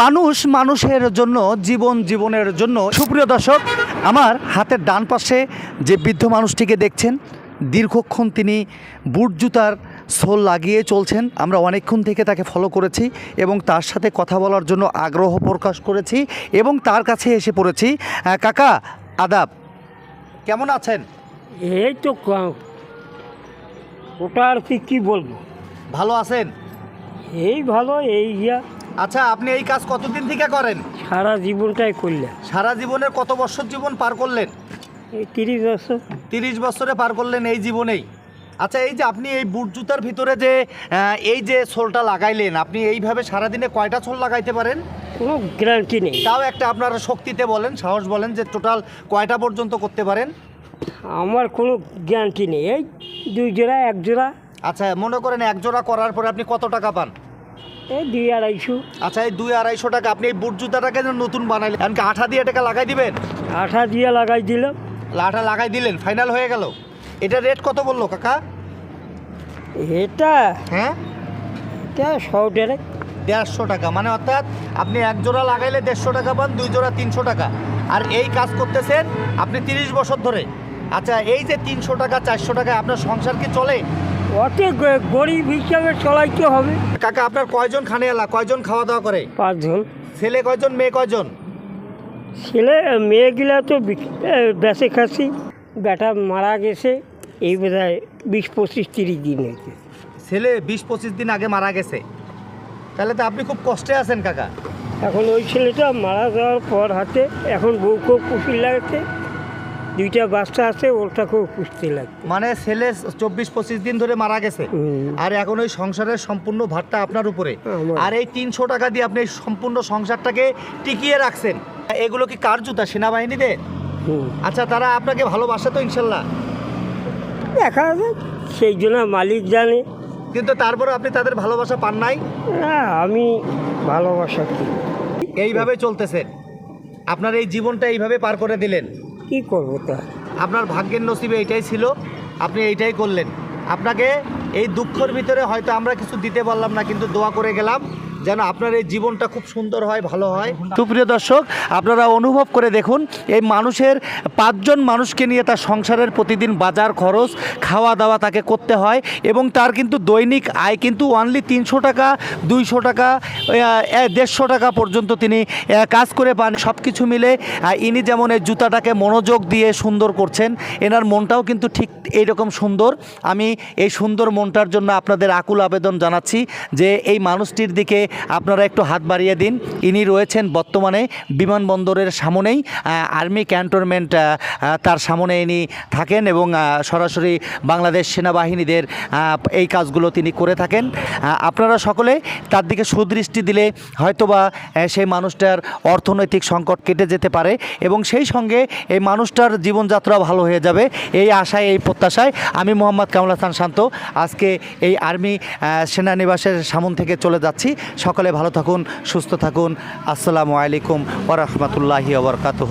মানুষ মানুষের জন্য জীবন জীবনের জন্য। সুপ্রিয় দর্শক আমার হাতের ডান পাশে যে বৃদ্ধ মানুষটিকে দেখছেন দীর্ঘক্ষণ তিনি বুট জুতার সোল লাগিয়ে চলছেন। আমরা অনেকক্ষণ থেকে তাকে ফলো করেছি এবং তার সাথে কথা বলার জন্য আগ্রহ প্রকাশ করেছি এবং তার কাছে এসে পড়েছি। কাকা আদাব কেমন আছেন? এই তো ওটা আর কি কী বলব? ভালো আছেন? এই ভালো এই ইয়া। আচ্ছা আপনি এই কাজ কতদিন থেকে করেন? সারা জীবনটাই করলাম সারা জীবনের কত বছর জীবন পার করলেন? এই তিরিশ বছর। তিরিশ বছরে পার করলেন এই জীবনেই। আচ্ছা এই যে আপনি এই বুট জুতার ভিতরে যে এই যে সোলটা লাগাইলেন আপনি এইভাবে সারাদিনে কয়টা সোল লাগাইতে পারেন? কোনো গ্যারান্টি নেই। তাও একটা আপনারা শক্তিতে বলেন সাহস বলেন যে টোটাল কয়টা পর্যন্ত করতে পারেন? আমার কোনো গ্যারান্টি নেই। এই দুই জোড়া এক জোড়া। আচ্ছা মনে করেন এক জোড়া করার পরে আপনি কত টাকা পান? এই দুই আড়াইশো। আচ্ছা এই দুই আড়াইশো টাকা আপনি এই বুট জুতাটাকে নতুন বানাইলেন? এমনকি আঠা দিয়ে লাগাই দিবেন? আঠা দিয়ে লাগাই দিলাম। আঠা লাগাই দিলেন ফাইনাল হয়ে গেল। এটা রেট কত বলল কাকা? এটা? হ্যাঁ? এটা দেড়শো টাকা মানে অর্থাৎ আপনি এক জোড়া লাগাইলে দেড়শো টাকা পান দুই জোড়া তিনশো টাকা। আর এই কাজ করতেছেন আপনি তিরিশ বছর ধরে। আচ্ছা এই যে তিনশো টাকা চারশো টাকা আপনার সংসার কি চলে? অত গরিব হিসাবে চলাইতে হবে। কাকা আপনার কয়জন খানে এলা কয়জন খাওয়া দাওয়া করে? পাঁচজন। ছেলে কয়জন মেয়ে কয়জন? ছেলে মেয়েগুলা তো বেঁচে খাচ্ছি বেটা মারা গেছে এই বোধ হয় বিশ পঁচিশ তিরিশ দিন হয়েছে ছেলে বিশ পঁচিশ দিন আগে মারা গেছে। তাহলে তো আপনি খুব কষ্টে আছেন কাকা। এখন ওই ছেলেটা মারা যাওয়ার পর হাতে এখন বউ খুব খুশি লাগছে। দুইটা বাচ্চা আছে ওটা খুব খুশি লাগছে মানে ছেলে চব্বিশ পঁচিশ দিন ধরে মারা গেছে। আর এখন ওই সংসারের সম্পূর্ণ ভারটা আপনার উপরে। আর এই তিনশো টাকা দিয়ে আপনি সম্পূর্ণ সংসারটাকে টিকিয়ে রাখছেন। এগুলো কি কার জুতা? সেনাবাহিনীতে? আচ্ছা তারা আপনাকে ভালোবাসে তো ইনশাল্লাহ। দেখা যাক সেই জন্য মালিক জানে। কিন্তু তারপরে আপনি তাদের ভালোবাসা পান নাই? না আমি ভালোবাসা কি এইভাবে চলতেছেন আপনার এই জীবনটা এইভাবে পার করে দিলেন। কী করব তো? আপনার ভাগ্যের নসিবে এটাই ছিল, আপনি এইটাই করলেন। আপনাকে এই দুঃখর ভিতরে হয়তো আমরা কিছু দিতে পারলাম না, কিন্তু দোয়া করে গেলাম। যেন আপনার এই জীবনটা খুব সুন্দর হয়, ভালো হয়। সুপ্রিয় দর্শক, আপনারা অনুভব করে দেখুন, এই মানুষের পাঁচজন মানুষকে নিয়ে তার সংসারের প্রতিদিন বাজার খরচ খাওয়া দাওয়া তাকে করতে হয় এবং তার কিন্তু দৈনিক আয় কিন্তু অনলি তিনশো টাকা, দুইশো টাকা দেড়শো টাকা পর্যন্ত তিনি কাজ করে পান। সব কিছু মিলে ইনি যেমন এই জুতাটাকে মনোযোগ দিয়ে সুন্দর করছেন, এনার মনটাও কিন্তু ঠিক এইরকম সুন্দর। আমি এই সুন্দর মনটার জন্য আপনাদের আকুল আবেদন জানাচ্ছি যে এই মানুষটির দিকে আপনারা একটু হাত বাড়িয়ে দিন। ইনি রয়েছেন বর্তমানে বিমানবন্দরের সামনেই আর্মি ক্যান্টনমেন্ট তার সামনে ইনি থাকেন এবং সরাসরি বাংলাদেশ সেনাবাহিনীদের এই কাজগুলো তিনি করে থাকেন। আপনারা সকলে তার দিকে সুদৃষ্টি দিলে হয়তোবা সেই মানুষটার অর্থনৈতিক সংকট কেটে যেতে পারে এবং সেই সঙ্গে এই মানুষটার জীবনযাত্রা ভালো হয়ে যাবে। এই আশায়, এই প্রত্যাশায় আমি মোহাম্মদ কামল হাসান শান্ত। আজকে এই আর্মি সেনানিবাসের সামন থেকে চলে যাচ্ছি। সকলে ভালো থাকুন সুস্থ থাকুন। আসসালামু আলাইকুম ওরহমতুল্লাহি ওবরকাতহ